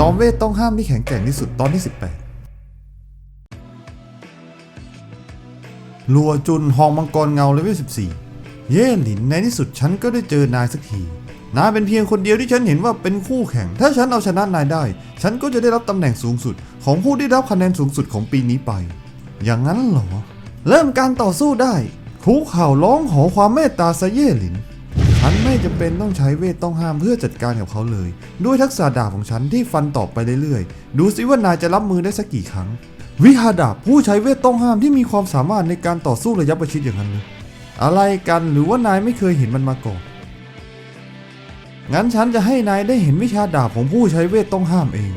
จอมเวทต้องห้ามที่แข็งแกร่งที่สุดตอนที่ 18 ลัวจุนหองมังกรเงาเลเวล14 เย่หลินในที่สุดฉันก็ได้เจอนายสักทีนายเป็นเพียงคนเดียวที่ฉันเห็นว่าเป็นคู่แข่ง ถ้าฉันเอาชนะนายได้ ฉันก็จะได้รับตำแหน่งสูงสุด ของผู้ได้รับคะแนนสูงสุดของปีนี้ไป อย่างนั้นเหรอ เริ่มการต่อสู้ได้คุกเข่าร้องขอความเมตตาซะเย่หลิน ฉันไม่จำเป็นต้องใช้เวทต้องห้ามเพื่อจัดการกับเขาเลย ด้วยทักษะดาบของฉันที่ฟันต่อไปเรื่อยๆ ดูสิว่านายจะรับมือได้สักกี่ครั้ง วิหาดาบผู้ใช้เวทต้องห้ามที่มีความสามารถในการต่อสู้ระยะประชิดอย่างนั้นเลยอะไรกันหรือว่านายไม่เคยเห็นมันมาก่อน งั้นฉันจะให้นายได้เห็นวิชาดาบของผู้ใช้เวทต้องห้ามเอง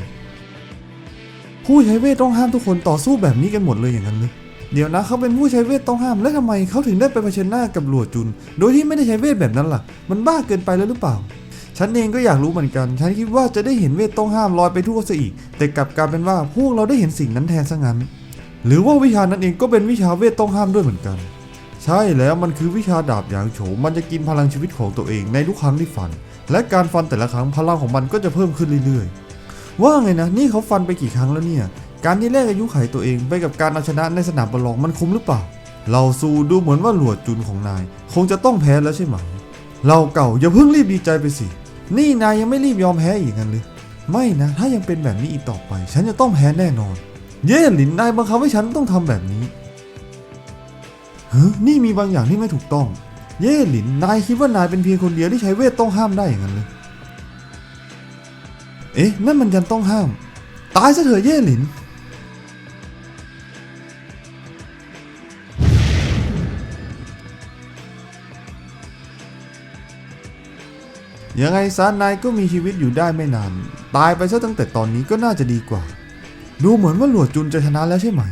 ผู้ใช้เวทต้องห้ามทุกคนต่อสู้แบบนี้กันหมดเลยอย่างนั้นเลย เดี๋ยวนะเขาเป็นผู้ใช้เวทต้องห้ามแล้วทำไมเขาถึงได้ไปเผชิญหน้ากับหลวจุน โดยที่ไม่ได้ใช้เวทแบบนั้นล่ะ มันบ้าเกินไปแล้วหรือเปล่า ฉันเองก็อยากรู้เหมือนกัน ฉันคิดว่าจะได้เห็นเวทต้องห้ามลอยไปทั่วซะอีก แต่กลับกลายเป็นว่าพวกเราได้เห็นสิ่งนั้นแทนซะงั้น หรือว่าวิชานั้นเองก็เป็นวิชาเวทต้องห้ามด้วยเหมือนกัน ใช่แล้วมันคือวิชาดาบหยางโฉมมันจะกินพลังชีวิตของตัวเองในทุกครั้งที่ฟัน และการฟันแต่ละครั้งพลังของมันก็จะเพิ่มขึ้นเรื่อยๆว่าไงนะนี่เขาฟันไปกี่ครั้งแล้วเนี่ย การที่แลกอายุไขตัวเองไปกับการเอาชนะในสนามประลองมันคุ้มหรือเปล่า เราซูดูเหมือนว่าหลวดจุนของนาย คงจะต้องแพ้แล้วใช่ไหม เราเก่าอย่าเพิ่งรีบดีใจไปสิ นี่นายยังไม่รีบยอมแพ้อีกงั้นหรือไม่นะ ถ้ายังเป็นแบบนี้อีกต่อไป ฉันจะต้องแพ้แน่นอน เย่หลินนายบังคับให้ฉันต้องทำแบบนี้เฮ้ยนี่มีบางอย่างที่ไม่ถูกต้อง เย่หลินนายคิดว่านายเป็นเพียงคนเดียวที่ใช้เวทต้องห้ามได้อย่างนั้นเลย เอ๊ะนั่นมันยันต้องห้าม ตายซะเถอะเย่หลิน ยังไงซะนายก็มีชีวิตอยู่ได้ไม่นาน ตายไปซะตั้งแต่ตอนนี้ก็น่าจะดีกว่า ดูเหมือนว่าหลวดจุนจะชนะแล้วใช่ไหม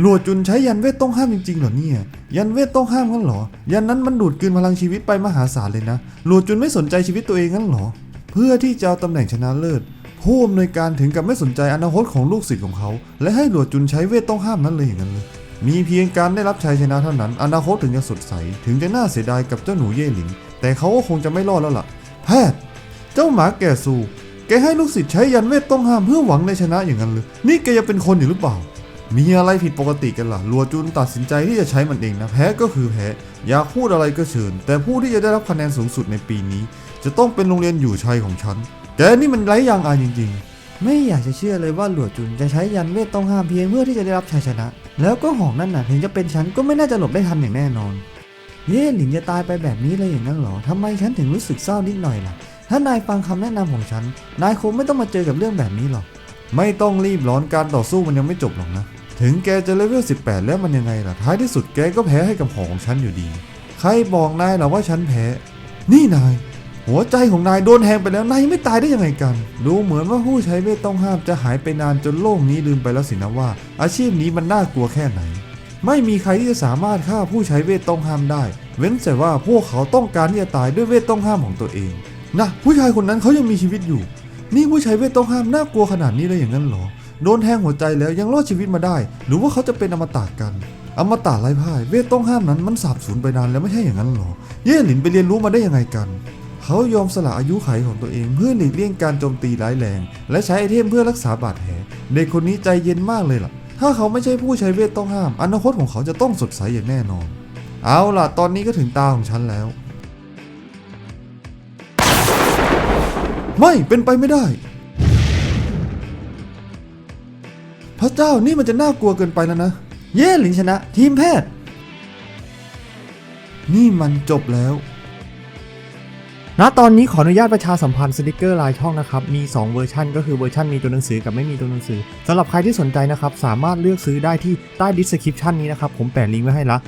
หลวดจุนใช้ยันเวทต้องห้ามจริงๆเหรอเนี่ย ยันเวทต้องห้ามงั้นเหรอ ยันนั้นมันดูดกลืนพลังชีวิตไปมหาศาลเลยนะ หลวดจุนไม่สนใจชีวิตตัวเองงั้นเหรอ เพื่อที่จะเอาตำแหน่งชนะเลิศ ผู้อำนวยการถึงกับไม่สนใจอนาคตของลูกศิษย์ของเขา และให้หลวดจุนใช้เวทต้องห้ามนั้นเลยอย่างนั้นเลย มีเพียงการได้รับชัยชนะเท่านั้น อนาคตถึงจะสดใส ถึงจะน่าเสียดายกับเจ้าหนูเย่หลิน แต่เขาก็คงจะไม่รอดแล้วล่ะ แพทย์เจ้าหมาแก่สูแกให้ลูกศิษย์ใช้ยันเวทต้องห้ามเพื่อหวังในชนะอย่างนั้นเลยนี่แกยังเป็นคนอยู่หรือเปล่า มีอะไรผิดปกติกันล่ะลัวจุนตัดสินใจที่จะใช้มันเองนะแพ้ก็คือแพ้อยากพูดอะไรก็เชิญ แต่ผู้ที่จะได้รับคะแนนสูงสุดในปีนี้ จะต้องเป็นโรงเรียนอยู่ชัยของฉันแกนี่มันไร้ยางอายจริง ๆไม่อยากจะเชื่อเลยว่าหลวจุนจะใช้ยันเวทต้องห้ามเพียงเพื่อที่จะได้รับชัยชนะ แล้วก็หอกนั่นน่ะถึงจะเป็นฉันก็ไม่น่าจะหลบได้ทันอย่างแน่นอน เย่หลินจะตายไปแบบนี้เลยอย่างนั้นเหรอทำไมฉันถึงรู้สึกเศร้านิดหน่อยล่ะ ถ้านายฟังคำแนะนำของฉัน นายคงไม่ต้องมาเจอกับเรื่องแบบนี้หรอก ไม่ต้องรีบร้อนการต่อสู้มันยังไม่จบหรอกนะ ถึงแกจะเลเวล 18 แล้วมันยังไงล่ะ ท้ายที่สุดแกก็แพ้ให้กับของของฉันอยู่ดี ใครบอกนายเหรอว่าฉันแพ้ นี่นาย หัวใจของนายโดนแทงไปแล้ว นายไม่ตายได้ยังไงกัน ดูเหมือนว่าผู้ใช้เวทต้องห้ามจะหายไปนานจนโลกนี้ลืมไปแล้วสินะว่า อาชีพนี้มันน่ากลัวแค่ไหน ไม่มีใครที่จะสามารถฆ่าผู้ใช้เวทต้องห้ามได้ เว้นแต่ว่าพวกเขาต้องการที่จะตายด้วยเวทต้องห้ามของตัวเอง นะ ผู้ชายคนนั้นเขายังมีชีวิตอยู่ นี่ผู้ใช้เวทต้องห้ามน่ากลัวขนาดนี้เลยอย่างนั้นหรอ โดนแทงหัวใจแล้วยังรอดชีวิตมาได้ หรือว่าเขาจะเป็นอมตะกัน อมตะไร้พ่าย เวทต้องห้ามนั้นมันสาบสูญไปนานแล้วไม่ใช่อย่างนั้นหรอ เย่หลินไปเรียนรู้มาได้ยังไงกันเขายอมสละอายุไขของตัวเองเพื่อหลีกเลี่ยงการโจมตีร้ายแรง และใช้ไอเทมเพื่อรักษาบาดแผลเด็กคนนี้ใจเย็นมากเลยล่ะ ถ้าเขาไม่ใช่ผู้ใช้เวทต้องห้าม อนาคตของเขาจะต้องสดใสอย่างแน่นอน เอาล่ะ ตอนนี้ก็ถึงตาของฉันแล้ว ไม่เป็นไปไม่ได้ พระเจ้านี่มันจะน่ากลัวเกินไปแล้วนะ เย่หลินชนะ ทีมแพทย์ นี่มันจบแล้ว ณตอนนี้ขออนุญาตประชาสัมพันธ์สติกเกอร์ลายช่องนะครับ มี 2 เวอร์ชันก็คือเวอร์ชันมีตัวหนังสือกับไม่มีตัวหนังสือสำหรับใครที่สนใจนะครับ สามารถเลือกซื้อได้ที่ใต้ดิสคริปชันนี้นะครับ ผมแปะลิงก์ไว้ให้ละ